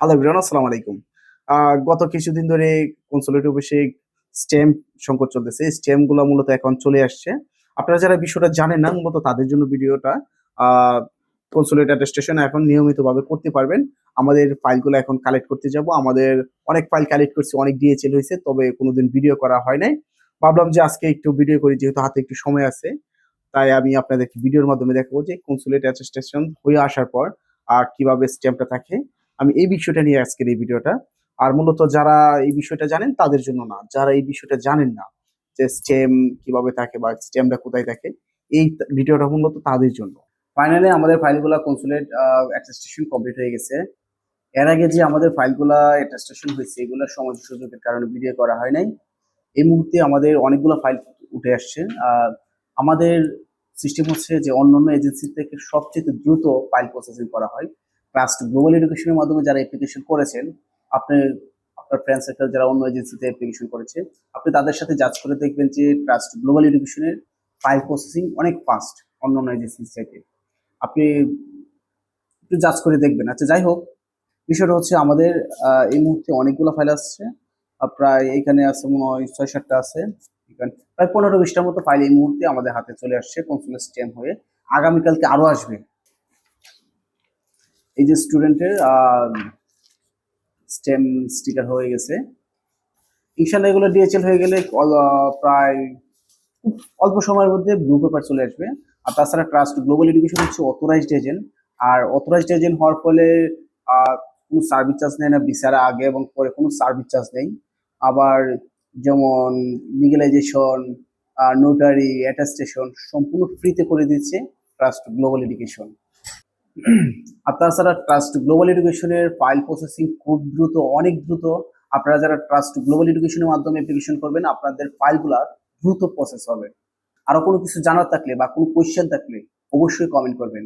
Hello everyone আসসালামু আলাইকুম। গত কিছুদিন ধরে কনসুলেট অফিসে স্ট্যাম্প সংকট চলতেছে। স্ট্যাম্পগুলো মূলত এখন চলে আসছে। আপনারা যারা বিষয়টা জানেন না, মূলত তাদের জন্য ভিডিওটা কনসুলেট অ্যাটেস্টেশন এখন নিয়মিতভাবে করতে পারবেন। আমাদের ফাইলগুলো এখন কালেক্ট করতে যাব। আমাদের অনেক ফাইল কালেক্ট করছি, অনেক ডিএচএল হয়েছে, তবে কোনোদিন ভিডিও করা হয় নাই। ভাবলাম যে আজকে একটু ভিডিও করি, যেহেতু হাতে একটু সময় আছে। তাই আমি আপনাদেরকে ভিডিওর মাধ্যমে দেখাবো যে কনসুলেট অ্যাটেস্টেশন হয়ে আসার পর আর কীভাবে স্ট্যাম্পটা থাকে। আমি এই বিষয়টা নিয়ে আজকের এই ভিডিওটা। আর মূলত যারা এই বিষয়টা জানেন, তাদের জন্য না। যারা এই বিষয়টা জানেন না, যে স্টেম কীভাবে থাকে বা স্টেমটা কোথায় থাকে, এই ভিডিওটা মূলত তাদের জন্য। ফাইনালি আমাদের ফাইলগুলো কনসুলেট অ্যাটেস্টেশন কমপ্লিট হয়ে গেছে। এর আগে যে আমাদের ফাইলগুলা অ্যাটেস্টেশন হয়েছে, এগুলো সময় সুযোগের কারণে ভিডিও করা হয় নাই। এই মুহূর্তে আমাদের অনেকগুলো ফাইল উঠে আসছে। আমাদের সিস্টেম হচ্ছে যে অন্যান্য এজেন্সি থেকে সবচেয়ে দ্রুত ফাইল প্রসেসিং করা হয়। ট্রাস্ট গ্লোবাল এডুকেশনের মাধ্যমে যারা অ্যাপ্লিকেশন করেছেন, আপনি আপনার ফ্রেন্ড সার্কেল যারা অন্য এজেন্সিতে অ্যাপ্লিকেশন করেছে, আপনি তাদের সাথে জাজ করে দেখবেন যে ট্রাস্ট গ্লোবাল এডুকেশনের ফাইল প্রসেসিং অনেক ফাস্ট অন্য অন্য এজেন্সির থেকে আপনি একটু জাজ করে দেখবেন। আচ্ছা যাই হোক, বিষয়টা হচ্ছে আমাদের এই মুহূর্তে অনেকগুলো ফাইল আসছে। প্রায় এইখানে আছে মনে হয় ছয় সাতটা আছে। এখানে প্রায় পনেরো বিশটার মতো ফাইল এই মুহূর্তে আমাদের হাতে চলে আসছে কনসুলেট স্ট্যাম্প হয়ে। আগামীকালকে আরও আসবে। এই যে স্টুডেন্টের স্টেম স্টিকার হয়ে গেছে। ইনশাল্লাহ এগুলো ডিএচএল হয়ে গেলে প্রায় খুব অল্প সময়ের মধ্যে ব্লু পেপার চলে আসবে। আর তাছাড়া ট্রাস্ট গ্লোবাল এডুকেশন হচ্ছে অথরাইজড এজেন্ট আর অথরাইজড এজেন্ট হওয়ার ফলে কোনো সার্ভিস চার্জ নেয় না বিচারা আগে এবং পরে কোনো সার্ভিস চার্জ নেই। আবার যেমন লিগেলাইজেশন নোটারি অ্যাটাস্টেশন সম্পূর্ণ ফ্রিতে করে দিচ্ছে ট্রাস্ট গ্লোবাল এডুকেশন আর তাছাড়া ট্রাস্ট গ্লোবাল এডুকেশনের ফাইল প্রসেসিং খুব দ্রুত, অনেক দ্রুত। আপনারা যারা ট্রাস্ট গ্লোবাল এডুকেশনের মাধ্যমে অ্যাপ্লিকেশন করবেন, আপনাদের ফাইলগুলা দ্রুত প্রসেস হবে। আরও কোনো কিছু জানার থাকলে বা কোনো কোয়েশ্চেন থাকলে অবশ্যই কমেন্ট করবেন।